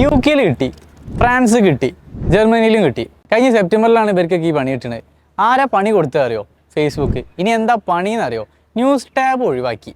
U കെയിൽ കിട്ടി France കിട്ടി ജർമ്മനിയിലും കിട്ടി. കഴിഞ്ഞ സെപ്റ്റംബറിലാണ് ഇവർക്കൊക്കെ ഈ പണി കിട്ടുന്നത് ആരാ പണി കൊടുത്തത് അറിയോ? ഫേസ്ബുക്ക് ഇനി എന്താ പണി എന്നറിയോ ന്യൂസ് ടാബ് ഒഴിവാക്കി.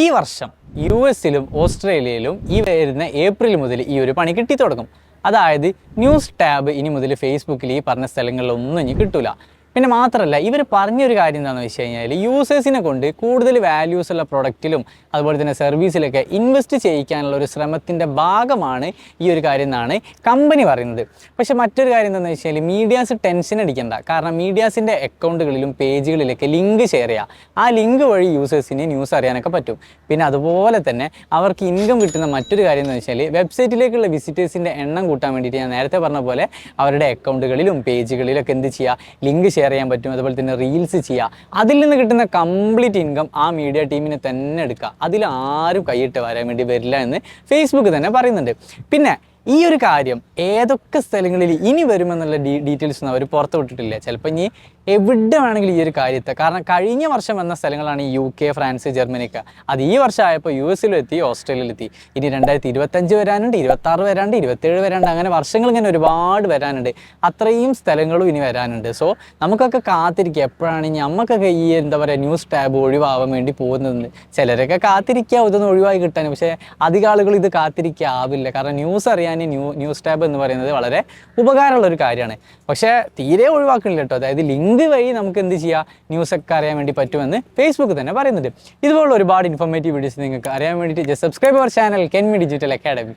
ഈ വർഷം യു എസിലും ഓസ്ട്രേലിയയിലും ഈ വരുന്ന ഏപ്രിൽ മുതൽ ഈ ഒരു പണി കിട്ടി തുടങ്ങും അതായത് ന്യൂസ് ടാബ് ഇനി മുതൽ ഫേസ്ബുക്കിൽ ഈ പറഞ്ഞ സ്ഥലങ്ങളിലൊന്നും ഇനി കിട്ടൂല. പിന്നെ മാത്രമല്ല ഇവർ പറഞ്ഞൊരു കാര്യം എന്താണെന്ന് വെച്ച് കഴിഞ്ഞാൽ യൂസേഴ്സിനെ കൊണ്ട് കൂടുതൽ വാല്യൂസ് ഉള്ള പ്രൊഡക്റ്റിലും അതുപോലെ തന്നെ സർവീസിലൊക്കെ ഇൻവെസ്റ്റ് ചെയ്യിക്കാനുള്ള ഒരു ശ്രമത്തിന്റെ ഭാഗമാണ് ഈ ഒരു കാര്യം എന്നാണ് കമ്പനി പറയുന്നത്. പക്ഷെ മറ്റൊരു കാര്യം എന്താണെന്ന് വെച്ചാൽ മീഡിയാസ് ടെൻഷൻ അടിക്കേണ്ട. കാരണം മീഡിയാസിന്റെ അക്കൗണ്ടുകളിലും പേജുകളിലൊക്കെ ലിങ്ക് ഷെയർ ചെയ്യുക ആ ലിങ്ക് വഴി യൂസേഴ്സിന് ന്യൂസ് അറിയാനൊക്കെ പറ്റും. പിന്നെ അതുപോലെ തന്നെ അവർക്ക് ഇൻകം കിട്ടുന്ന മറ്റൊരു കാര്യം എന്ന് വെച്ചാൽ വെബ്സൈറ്റിലേക്കുള്ള വിസിറ്റേഴ്സിന്റെ എണ്ണം കൂട്ടാൻ വേണ്ടിയിട്ട് ഞാൻ നേരത്തെ പറഞ്ഞ പോലെ അവരുടെ അക്കൗണ്ടുകളിലും പേജുകളിലൊക്കെ എന്ത് ചെയ്യുക ലിങ്ക് ഷെയർ ചെയ്യാൻ പറ്റും. അതുപോലെ തന്നെ റീൽസ് ചെയ്യുക അതിൽ നിന്ന് കിട്ടുന്ന കംപ്ലീറ്റ് ഇൻകം ആ മീഡിയ ടീമിനെ തന്നെ എടുക്കുക അതിൽ ആരും കൈയിട്ട് വരാൻ വേണ്ടി വരില്ല എന്ന് ഫേസ്ബുക്ക് തന്നെ പറയുന്നുണ്ട്. പിന്നെ ഈ ഒരു കാര്യം ഏതൊക്കെ സ്ഥലങ്ങളിൽ ഇനി വരുമെന്നുള്ള ഡീ ഡീറ്റെയിൽസ് അവർ പുറത്തു വിട്ടിട്ടില്ല. ചിലപ്പോൾ ഇനി എവിടെ വേണമെങ്കിലും ഈ ഒരു കാര്യത്തെ. കാരണം കഴിഞ്ഞ വർഷം വന്ന സ്ഥലങ്ങളാണ് യു കെ ഫ്രാൻസ് ജർമ്മനിക്ക അത് ഈ വർഷം ആയപ്പോൾ യു ഓസ്ട്രേലിയയിൽ എത്തി ഇനി രണ്ടായിരത്തി ഇരുപത്തഞ്ച് വരാനുണ്ട് ഇരുപത്താറ് വരാനുണ്ട് ഇരുപത്തേഴ് വരാനുണ്ട്. അങ്ങനെ വർഷങ്ങൾ ഇങ്ങനെ ഒരുപാട് വരാനുണ്ട്. അത്രയും സ്ഥലങ്ങളും ഇനി വരാനുണ്ട്. സോ നമുക്കൊക്കെ കാത്തിരിക്കുക. എപ്പോഴാണ് നമുക്കൊക്കെ ഈ എന്താ പറയുക ന്യൂസ് ടാബ് ഒഴിവാവാൻ വേണ്ടി പോകുന്നത്? ചിലരൊക്കെ കാത്തിരിക്കുക ഇതൊന്നും ഒഴിവായി കിട്ടാൻ പക്ഷേ അധികം ആളുകൾ ഇത് കാത്തിരിക്കാവില്ല. കാരണം ന്യൂസ് അറിയാൻ ന്യൂ ന്യൂസ് ടാബ് എന്ന് പറയുന്നത് വളരെ ഉപകാരമുള്ള ഒരു കാര്യമാണ്. പക്ഷേ തീരെ ഒഴിവാക്കണില്ല കേട്ടോ. അതായത് ലിങ്ക് വഴി നമുക്ക് എന്ത് ചെയ്യാം? ന്യൂസ് ഒക്കെ അറിയാൻ വേണ്ടി പറ്റുമെന്ന് ഫേസ്ബുക്ക് തന്നെ പറയുന്നുണ്ട്. ഇതുപോലുള്ള ഒരുപാട് ഇൻഫോർമേറ്റീവ് വീഡിയോസ് നിങ്ങൾക്ക് അറിയാൻ വേണ്ടിയിട്ട് ജസ്റ്റ് സബ്സ്ക്രൈബ് അവർ ചാനൽ കെൻമി ഡിജിറ്റൽ അക്കാഡമി